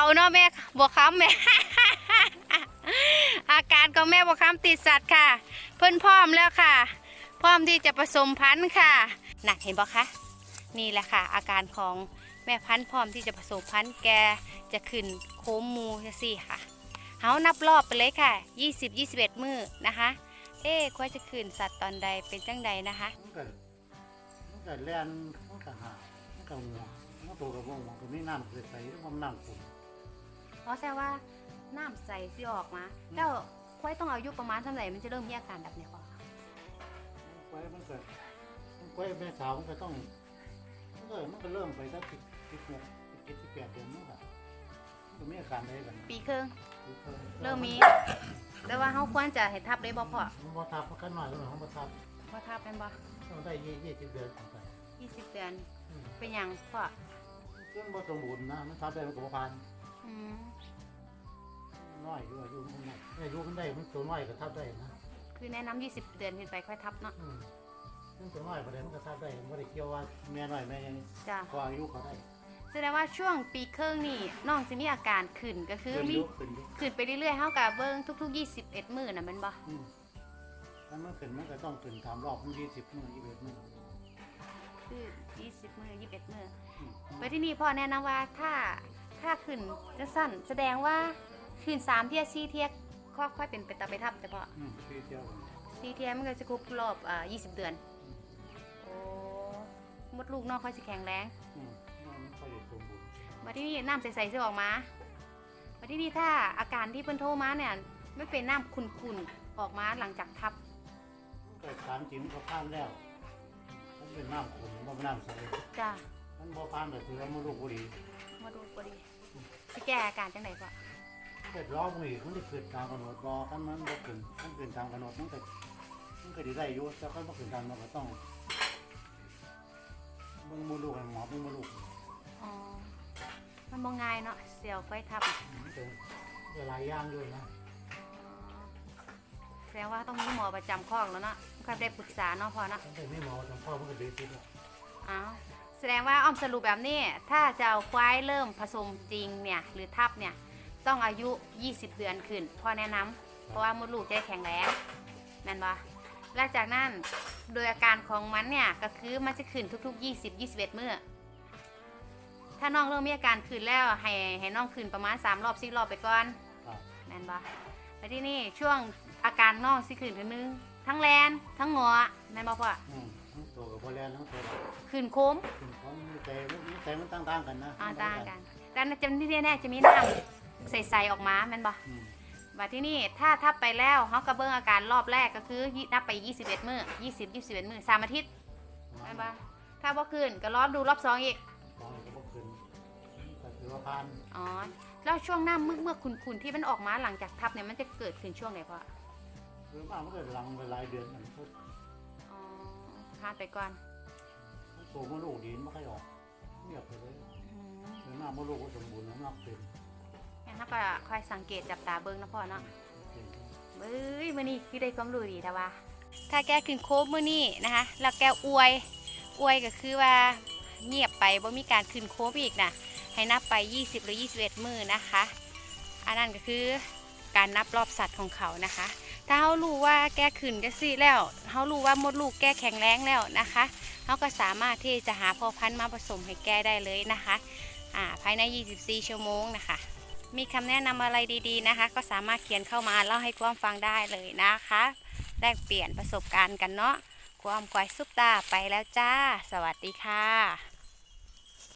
เอาเนาะแม่บัวคำแม่ อาการของแม่บัวคำติดสัตว์ค่ะ เพิ่นพร้อมแล้วค่ะ พร้อมที่จะผสมพันธุ์ค่ะน่ะเห็นบ่คะนี่แหละค่ะ อาการของแม่พันธุ์พร้อมที่จะผสมพันธุ์แกจะขึ้นโค้มมูจะสี่ค่ะเฮานับรอบไปเลยค่ะ 20 21 มือนะคะ เอ๊ควายจะขึ้นสัตว์ตอนใดเป็นจังใดนะคะมันก็มันก็แล่นมันก็หามันก็หัวมันตัวกับวงมันก็มีน้ำใสๆแล้วมันน้ำขุ่น เพราะแช่ว่าน้ำใสสิออกมาแล้วควายต้องอายุประมาณเท่าไหร่มันจะเริ่มมีอาการแบบนี้ก่อนไว้มันก็มันไว้แม่สาวมันก็ต้องมันก็มันก็เริ่มไปสักสิบสิบหกสิบเจ็ดสิบแปดเดือนมันก็มันก็มีอาการอะไรกันปีครึ่งคือเริ่มมีแต่ว่าเขาควรจะให้ทับได้บ่พอมันบ่ทับมันก็น้อยแล้วมันบ่ทับบ่ทับเป็นบ่ต้องได้ยี่ยี่สิบเดือนขึ้นไป20เดือนอืมเป็นหยังพ่อซึ่งบ่สมบูรณ์นะมันทับได้มันก็บ่ผ่านอืมน้ อยอยู่อายุมันน้อยอายุมันได้มันตัวน้อยก็ทับได้นะคือแนะนำ20 เดือนขึ้นไปค่อยทับเนาะอืมซึ่งตัวน้อยประเด็นมันก็ทับได้มันบ่ได้เกี่ยวว่าแม่น้อยแม่ยังจ้ะก็อายุเขาได้แสดงว่าช่วงปีครึ่งนี่น้องจะมีอาการขึ้นก็คือขึ้นมียุขึ้นยุขึ้นไปเรื่อยๆเฮากับเบิ่งทุก ๆ 21 มื้อน่ะแม่นบ่อืมถ้ามันขึ้นมันก็ต้องขึ้นตามรอบมันยี่สิบมื้อยี่สิบเอ็ดมื้อคือ 20 มื้อ21 มื้ออืมไปที่นี่พ่อแนะนำว่าถ้าถ้าขึ้นจะสั้นแสดงว่า ขึ้นสามเทียสี่เทียค่อยค่อยเป็นไปตามไปทับแต่พออืมที่เที่ยวกันสี่เทียมันก็จะครบรอบอ่า20เดือนโอ้มดลูกนอกค่อยสิแข็งแรงอืมมันค่อยได้สมบูรณ์มาที่นี่น้ำใสๆจะออกมามาที่นี่ถ้าอาการที่เพิ่นโทรมาเนี่ยไม่เป็นน้ำขุ่นๆออกมาหลังจากทับมันก็ตามจริงมันก็ผ่านแล้วมันเป็นน้ำขุ่นมันบ่เป็นน้ำใสจ้ามันบ่ผ่านแบบคือมันลูกบุหรี่มาดูพอดีสิแก้อาการจังไดพ่อ เกิดร้องมือมันได้ขึ้นตามกำหนดบ่คันมันบ่ขึ้นมันขึ้นตามกำหนดมันก็มันก็สิได้อยู่แต่คันบ่ขึ้นตามกำหนดก็ต้องเบิ่งมือลูกให้หมอเบิ่งมือลูกอ๋อมันบ่ง่ายเนาะเสียวค่อยทับมันเป็นเวลายอย่างอยู่นะแสดงว่าต้องมีหมอประจำคอกแล้วเนาะค่อยได้ปรึกษาเนาะพ่อเนาะมันเป็นไม่หมอจังพ่อมันก็ดีสิแล้วอ้าวแสดงว่าอ้อมสรุปแบบนี้ ถ้าจะเอาควายเริ่มผสมจริงเนี่ย หรือทับเนี่ย ต้องอายุ 20 เดือนขึ้นพ่อแนะนำเพราะว่ามดลูกจะได้แข็งแรงนั่นปะและจากนั้นโดยอาการของมันเนี่ยก็คือมันจะขึ้นทุกๆ 20 21มื้อถ้าน้องเริ่มมีอาการขึ้นแล้วให้ให้น้องขึ้นประมาณ 3 รอบ4รอบไปก่อนครับนั่นปะไปที่นี่ช่วงอาการน้องสิขึ้นกันนึงทั้งแลนทั้งงอนั่นปะพ่ออืมทั้งตัวกับโบแลนทั้งตัวกับขึ้นโค้มถึงของมีแต่มีแต่มันต่างๆกันนะอ่าต่างกันแต่จะที่แน่ๆจะมีน้ำ ใสๆออกมาแม่นบ่อืมมาที่นี่ถ้าทับไปแล้วเขากระเบื้องอาการรอบแรกก็คือนับไป 21 มื้อ20 21 มื้อสามอาทิตย์แม่นบ่ถ้าบ่คืนก็รอดูรอบสองอีกลองก็บ่ขึ้นก็ถือว่าผ่านอ๋อ แล้วช่วงหน้าเมื่อเมื่อคุณๆที่มันออกมาหลังจากทับเนี่ยมันจะเกิดขึ้นช่วงไหนพ่อคือมากมันก็หลังไปหลายเดือนมันก็อ๋อพาดไปก่อนมันโตมาลูกดีมันก็ออกเงียบไปเลยอืมคือหน้ามาลูกก็สมบูรณ์แล้วนับเป็น งั้นเราก็คอยสังเกตจับตาเบิ่งนะพ่อเนาะเป็นเอ้ยมื่อนี้คือได้ความรู้ดีแต่ว่า ถ้าแกขึ้นโคบมื่อนี้นะคะ แล้วแกอวย อวยก็คือว่าเงียบไปบ่มีการขึ้นโคบอีกนะให้นับไป 20 หรือ 21 มือนะคะ อันนั้นก็คือการนับรอบสัตว์ของเขานะคะ ถ้าเขารู้ว่าแกขึ้นจะซี่แล้วเขารู้ว่ามดลูกแกแข็งแรงแล้วนะคะเขาก็สามารถที่จะหาพ่อพันธุ์มาผสมให้แกได้เลยนะคะ อ่า ภายใน 24 ชั่วโมงนะคะ มีคำแนะนำอะไรดีๆนะคะ ก็สามารถเขียนเข้ามาเล่าให้กว้างฟังได้เลยนะคะแลกเปลี่ยนประสบการณ์กันเนาะความกวายซุปตาไปแล้วจ้า สวัสดีค่ะ